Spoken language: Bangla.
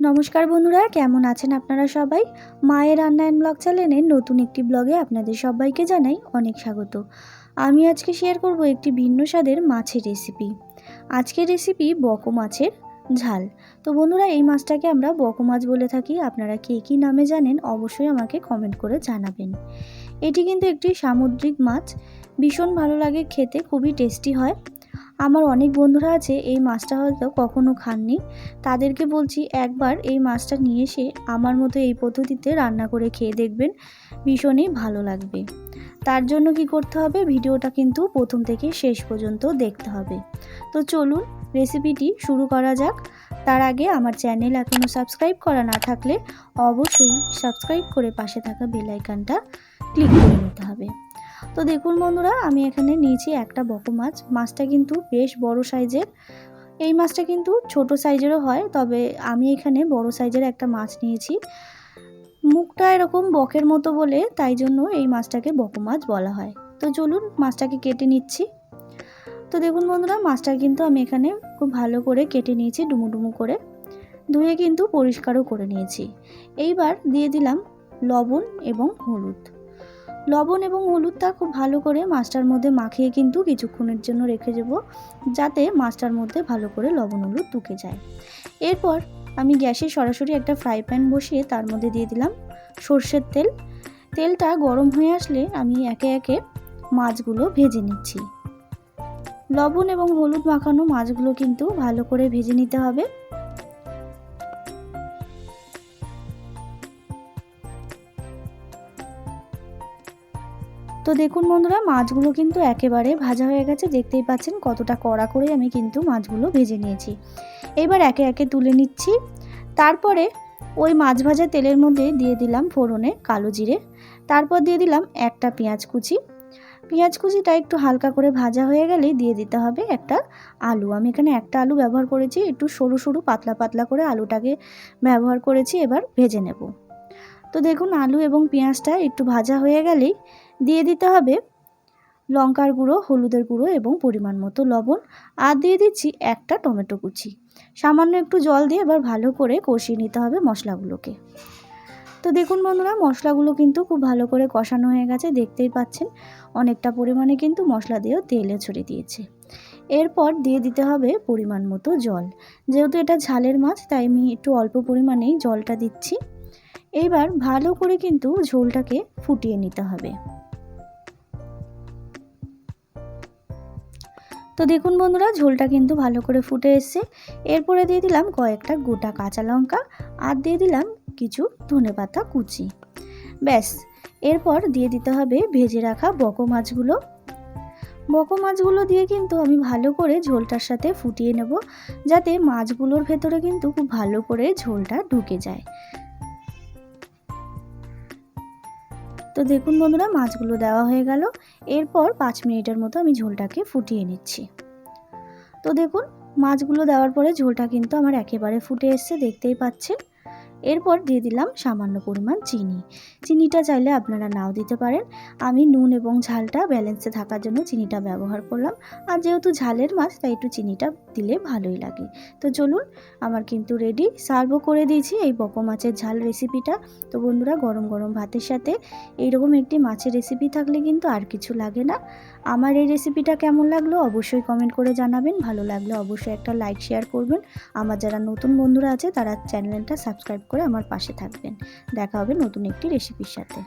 নমস্কার বন্ধুরা, কেমন আছেন আপনারা সবাই? মায়ের রান্নায়ন ব্লগ চ্যানেলের নতুন একটি ব্লগে আপনাদের সবাইকে জানাই অনেক স্বাগত। আমি আজকে শেয়ার করব একটি ভিন্ন স্বাদের মাছের রেসিপি আজকের রেসিপি বক মাছের ঝাল। তো বন্ধুরা, এই মাছটাকে আমরা বক মাছ বলে থাকি। আপনারা কে কী নামে জানেন অবশ্যই আমাকে কমেন্ট করে জানাবেন। এটি কিন্তু একটি সামুদ্রিক মাছ। ভীষণ ভালো লাগে খেতে, খুবই টেস্টি হয়। আমার অনেক বন্ধুরা আছে, এই মাছটা হয়তো কখনো খাননি। তাদেরকে বলছি একবার এই মাছটা নিয়ে এসে আমার মতো এই পদ্ধতিতে রান্না করে খেয়ে দেখবেন, ভীষণই ভালো লাগবে। তার জন্য কি করতে হবে, ভিডিওটা কিন্তু প্রথম থেকে শেষ পর্যন্ত দেখতে হবে। তো চলুন, রেসিপিটি শুরু করা যাক। তার আগে আমার চ্যানেল এখনও সাবস্ক্রাইব করা না থাকলে অবশ্যই সাবস্ক্রাইব করে পাশে থাকা বেলাইকানটা ক্লিক করে নিতে হবে। তো দেখুন বন্ধুরা, আমি এখানে নিয়েছি একটা বক মাছ। মাছটা কিন্তু বেশ বড় সাইজের। এই মাছটা কিন্তু ছোট সাইজেরও হয়, তবে আমি এখানে বড় সাইজের একটা মাছ নিয়েছি। মুখটা এরকম বকের মতো বলে, তাই জন্য এই মাছটাকে বক মাছ বলা হয়। তো চলুন মাছটাকে কেটে নিচ্ছি। তো দেখুন বন্ধুরা, মাছটা কিন্তু আমি এখানে খুব ভালো করে কেটে নিয়েছি ডুমু ডুমু করে। ধুয়ে কিন্তু পরিষ্কারও করে নিয়েছি। এইবার দিয়ে দিলাম লবণ এবং হলুদ। লবণ এবং হলুদটা খুব ভালো করে মাছটার মধ্যে মাখিয়ে কিন্তু কিছুক্ষণের জন্য রেখে দেব, যাতে মাছটার মধ্যে ভালো করে লবণ হলুদ ঢুকে যায়। এরপর আমি গ্যাসে সরাসরি একটা ফ্রাই প্যান বসিয়ে তার মধ্যে দিয়ে দিলাম সর্ষের তেল। তেলটা গরম হয়ে আসলে আমি একে একে মাছগুলো ভেজে নিচ্ছি। লবণ এবং হলুদ মাখানো মাছগুলো কিন্তু ভালো করে ভেজে নিতে হবে। তো দেখুন বন্ধুরা, মাছগুলো কিন্তু একেবারে ভাজা হয়ে গেছে। দেখতেই পাচ্ছেন কতটা কড়া করে আমি কিন্তু মাছগুলো ভেজে নিয়েছি। এবার একে একে তুলে নিচ্ছি। তারপরে ওই মাছ ভাজা তেলের মধ্যে দিয়ে দিলাম ফোড়নে কালো জিরে। তারপর দিয়ে দিলাম একটা পেঁয়াজ কুচি। পেঁয়াজ কুচিটা একটু হালকা করে ভাজা হয়ে গেলে দিয়ে দিতে হবে একটা আলু। আমি এখানে একটা আলু ব্যবহার করেছি, একটু সরু সরু পাতলা পাতলা করে আলুটাকে ব্যবহার করেছি, এবার ভেজে নেব। তো দেখুন আলু এবং পেঁয়াজটা একটু ভাজা হয়ে গেলেই দিয়ে দিতে হবে লঙ্কার গুঁড়ো, হলুদের গুঁড়ো এবং পরিমাণ মতো লবণ। আর দিয়ে দিচ্ছি একটা টমেটো কুচি। সামান্য একটু জল দিয়ে এবার ভালো করে কষিয়ে নিতে হবে মশলাগুলোকে। তো দেখুন বন্ধুরা, মশলাগুলো কিন্তু খুব ভালো করে কষানো হয়ে গেছে, দেখতেই পাচ্ছেন। অনেকটা পরিমাণে কিন্তু মশলা দিয়েও তেলে ছড়িয়ে দিয়েছে। এরপর দিয়ে দিতে হবে পরিমাণ মতো জল। যেহেতু এটা ঝালের মাছ, তাই আমি একটু অল্প পরিমাণেই জলটা দিচ্ছি। এইবার ভালো করে কিন্তু ঝোলটাকে ফুটিয়ে নিতে হবে। তো দেখুন বন্ধুরা, ঝোলটা কিন্তু ভালো করে ফুটে এসছে। এরপরে দিয়ে দিলাম কয়েকটা গোটা কাঁচা লঙ্কা আর দিয়ে দিলাম কিছু ধনে পাতা কুচি। ব্যাস, এরপর দিয়ে দিতে হবে ভেজে রাখা বকো মাছগুলো। বকো মাছগুলো দিয়ে কিন্তু আমি ভালো করে ঝোলটার সাথে ফুটিয়ে নেব, যাতে মাছগুলোর ভেতরে কিন্তু খুব ভালো করে ঝোলটা ঢুকে যায়। তো দেখুন বন্ধুরা, মাছগুলো দেওয়া হয়ে গেল। এরপর পাঁচ মিনিটের মতো আমি ঝোলটাকে ফুটিয়ে নিচ্ছি। তো দেখুন, মাছগুলো দেওয়ার পরে ঝোলটা কিন্তু আমার একেবারে ফুটে এসছে, দেখতেই পাচ্ছেন। এরপর দিয়ে দিলাম সামান্য পরিমাণ চিনি। চিনিটা চাইলে আপনারা নাও দিতে পারেন। আমি নুন এবং ঝালটা ব্যালেন্সে থাকার জন্য চিনিটা ব্যবহার করলাম। আর যেহেতু ঝালের মাছ, তাই একটু চিনিটা দিলে ভালোই লাগে। তো চলুন, আমার কিন্তু রেডি সার্ভও করে দিয়েছি এই বক মাছের ঝাল রেসিপিটা তো বন্ধুরা, গরম গরম ভাতের সাথে এইরকম একটি মাছের রেসিপি থাকলে কিন্তু আর কিছু লাগে না। আমার এই রেসিপিটা কেমন লাগল অবশ্যই কমেন্ট করে জানাবেন। ভালো লাগলে অবশ্যই একটা লাইক শেয়ার করবেন। আমার যারা নতুন বন্ধুরা আছে, তারা চ্যানেলটা সাবস্ক্রাইব করে আমার পাশে থাকবেন। দেখা হবে নতুন একটি রেসিপির সাথে।